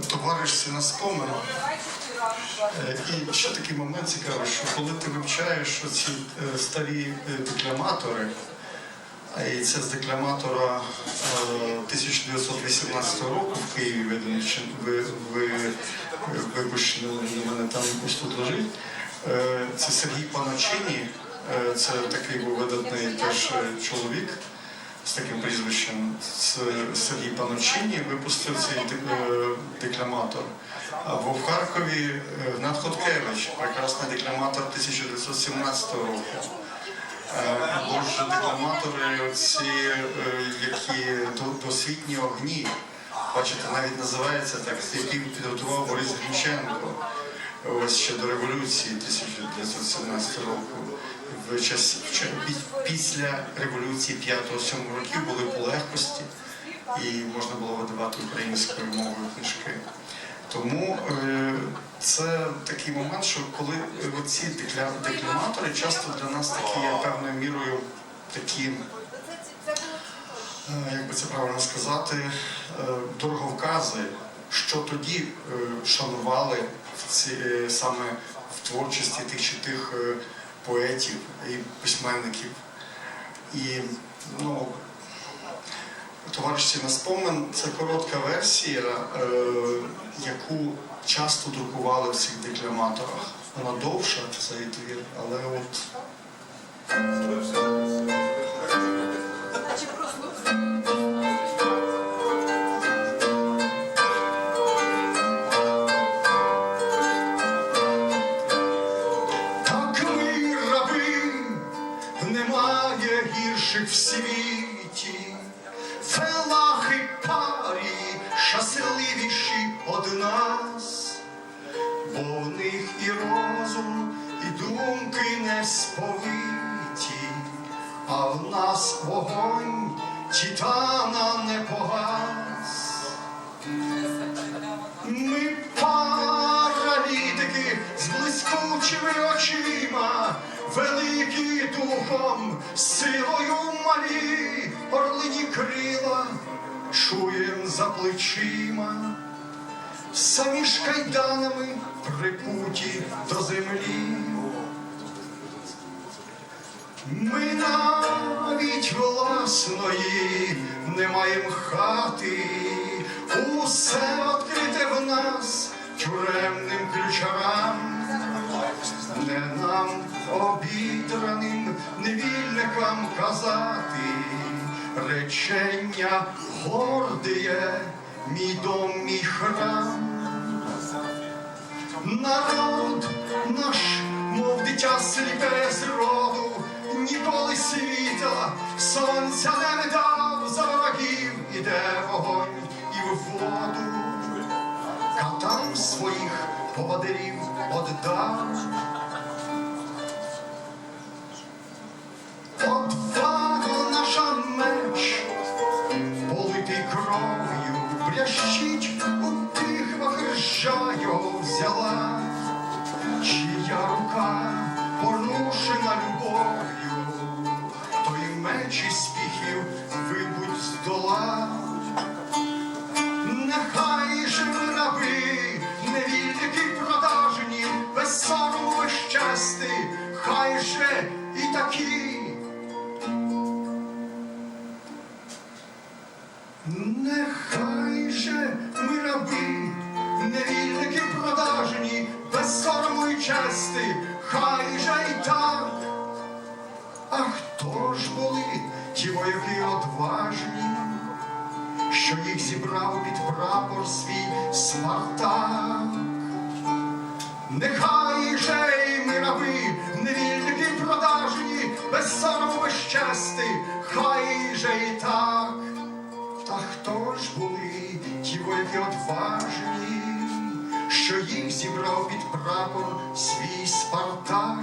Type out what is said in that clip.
товаришці на спомин. Е, І ще такий момент цікавий, що коли ти вивчаєш ці старі е, декламатори, і це з декламатора е, 1918 року в Києві виданий, чи ви, ви, випущений у мене там тут лежить. Е, Це Сергій Паночині, е, це такий був видатний теж е, чоловік з таким прізвищем. Сергій Паночині випустив цей е, декламатор. Або в Харкові е, Гнат Хоткевич, прекрасний декламатор 1917 року. Е, Або ж декламатори, ці, які досвітні огні. Бачите, навіть називається так, який підготував Борис Грінченко. Ось ще до революції 1917 року. В час, після революції 5-7 років були полегкості і можна було видавати українською мовою книжки. Тому е, це такий момент, що коли ці декламатори часто для нас такі певною мірою такі, е, як би це правильно сказати, е, дороговкази, що тоді е, шанували в ці, е, саме в творчості тих чи тих е, поетів і письменників. І ну, Товаришці на спомин це коротка версія, яку часто друкували в цих декламаторах. Вона довша, цей твір, але от гірших в світі. Фелахи парі щасливіші од нас, бо в них і розум, і думки не сповиті, а в нас вогонь титана не погас. Ми паралітики з блискучими очима, великі духом, силою малі, орлині крила, чуєм за плечима, самі ж кайданами прикуті до землі. Ми навіть власної не маємо хати, усе відкрите в нас тюремним ключарам, нам обідраним невільникам казати, речення гордіє, мій дом, мій храм. Народ наш, мов дитя сліпе з роду, ніколи світла, сонця не видав за ворогів, іде вогонь і в воду, катам своїх поводирів оддав. Кров'ю, брящить у піхвах ржа його взяла, чия рука порушена любов'ю, той меч із піхів вибудь здола. Нехай же раби, невільники продажні, без сорому щасти, хай же і такі. Нехай же ми раби, невільники продажні, без сорому і чести, хай же і так. А хто ж були ті вояки одважні, що їх зібрав під прапор свій Спартак? Нехай же й ми раби, невільники продажні, без сорому без щасти, хай же і так. Та хто ж були вояки одважні, що їх зібрав під прапор свій Спартак?